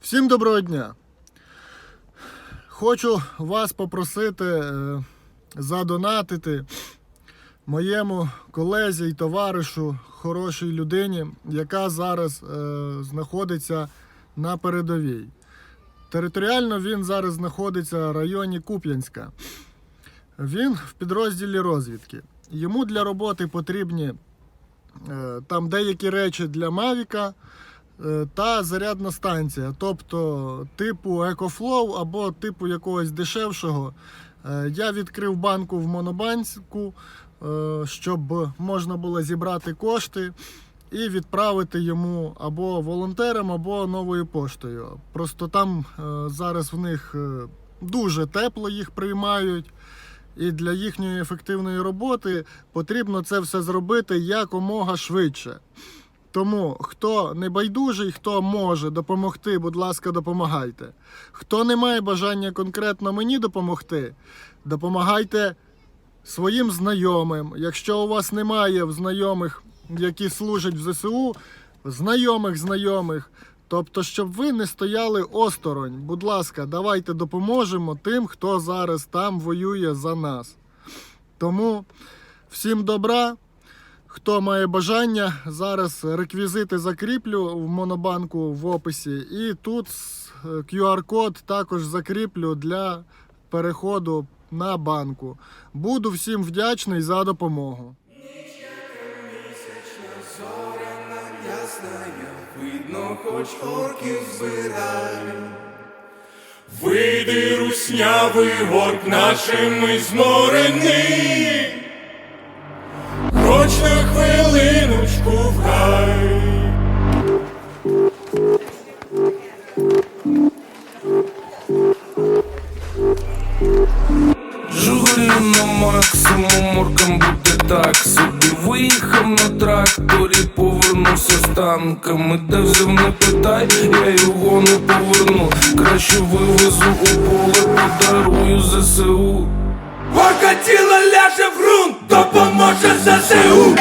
Всім доброго дня. Хочу вас попросити е, задонатити моєму колезі й товаришу, хорошій людині, яка зараз е, знаходиться на передовій. Територіально він зараз знаходиться в районі Куп'янська. Він в підрозділі розвідки. Йому для роботи потрібні е, там деякі речі для Мавіка та зарядна станція, тобто типу EcoFlow або типу якогось дешевшого. Е, Я відкрив банку в Монобанку, е, щоб можна було зібрати кошти і відправити йому або волонтерам, або новою поштою. Просто там е, зараз в них е, дуже тепло їх приймають. І для їхньої ефективної роботи потрібно це все зробити якомога швидше. Тому хто не байдужий, хто може допомогти, будь ласка, допомагайте. Хто не має бажання конкретно мені допомогти, допомагайте своїм знайомим. Якщо у вас немає знайомих, які служать в ЗСУ, знайомих знайомих. Тобто, щоб ви не стояли осторонь. Будь ласка, давайте допоможемо тим, хто зараз там воює за нас. Тому всім добра. Хто має бажання, зараз реквізити закріплю в монобанку в описі. І тут е, QR-код також закріплю для переходу на банку. Буду всім вдячний за допомогу. Видно, хоч орків збираю. Вийди, руснявий орк нашими зморений, Хоч на хвилиночку в гай. Жигулі на максимум, оркам буде так. Собі Виїхав на тракторі, повернувся з танками. Де взяв не питай, я його не поверну. Краще вивезу у поле, подарую ЗСУ. Орка тіло ляже в допоможе ЗСУ.